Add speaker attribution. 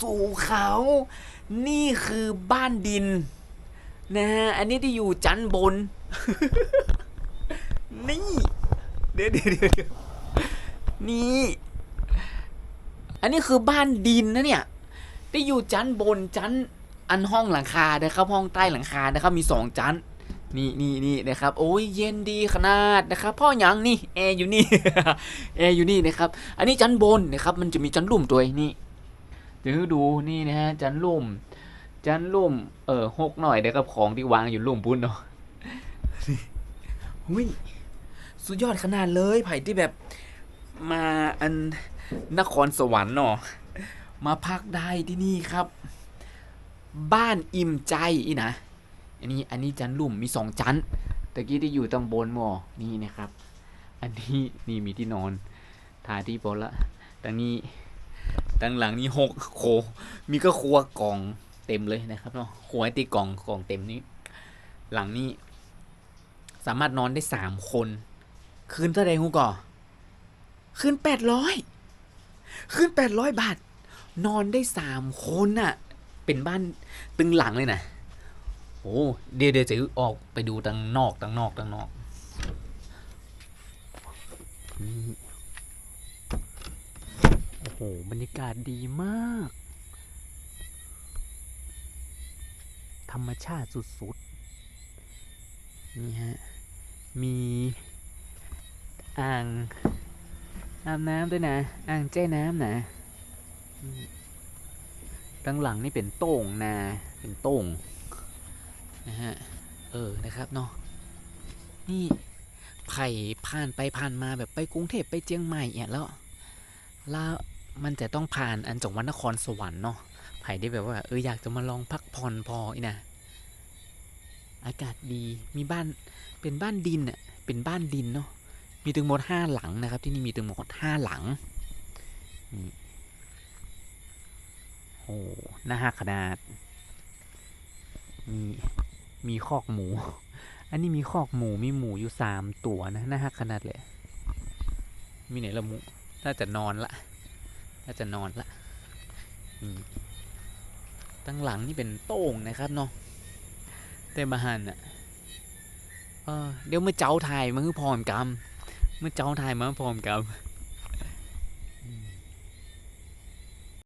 Speaker 1: สู่เขา นี่คือบ้านดิน นะฮะ อันนี้ที่อยู่จันบน นี่ เดี๋ยวเดี๋ยวเดี๋ยวนี่ อันนี้คือบ้านดินนะเนี่ย ที่อยู่จันบนจันอันห้องหลังคานะครับ ห้องใต้หลังคานะครับ มีสองจันนี่นี่นี่นะครับ โอ้ยเย็นดีขนาดนะครับ พ่อหยังนี่แอร์อยู่นี่แอร์อยู่นี่นะครับ อันนี้จันบนนะครับ มันจะมีจันลุ่มตัวนี่ เดี๋ยวดูนี่นะฮะจันลุ่ม จันลุ่ม เออหกหน่อยนะครับของที่วางอยู่ลุ่มปุ้นเนาะหุ้ยสุดยอดขนาดเลยไผ่ที่แบบมาอันนครสวรรค์เนาะมาพักได้ที่นี่ครับ บ้านอิ่มใจอีนะอันนี้อันนี้จันลุ่มมีสองจันตะกี้ที่อยู่ตรงบนหมอนี่นะครับ อันนี้นี่มีที่นอนทาที่บนละตังนี้ หลังนี้หกโค มีก็ครัวกล่องเต็มเลยนะครับเนาะครัวไอตีกล่องกล่องเต็มนี้ หลังนี้ สามารถนอนได้สามคน คืนเท่าใดฮูก่อคืนแปดร้อยคืนแปดร้อยบาท นอนได้สามคนน่ะ เป็นบ้านตึงหลังเลยนะโอ้เดี๋ยวเดี๋ยวจะออกไปดูตังนอกตังนอกตังนอกนี่โอ้โหบรรยากาศดีมาก ธรรมชาติสุดๆ นี่ฮะ มีอ่างอาบน้ำด้วยนะ อ่างแจ้น้ำนะด้านหลังนี่เป็นโต่งนา เป็นโต่งนะฮะ เออ นะครับเนาะ นี่ไผ่ผ่านไปผ่านมาแบบไปกรุงเทพไปเจียงใหม่เนี่ยแล้วแล้ว มันจะต้องผ่านอันจงวัดนครสวรรค์เนาะไผ่ได้แบบว่าเอออยากจะมาลองพักผ่อนพออีนะอากาศดีมีบ้านเป็นบ้านดินอะเป็นบ้านดินเนาะมีถึงหมดห้าหลังนะครับ ที่นี่มีถึงหมดห้าหลังนี่โอ้หน้าหักขนาดมีมีคอกหมู อันนี้มีคอกหมูมีหมูอยู่สามตัวนะหน้าหักขนาดเลยมีไหนละหมูน่าจะนอนละ น่าจะนอนละตั้งหลังนี่เป็นโต้งนะครับเนาะแต่มาหันอะเเดี๋ยวเมื่อเจ้าถ่ายมันคือพรมกรรม เมื่อเจ้าถ่ายมาพรมกรรม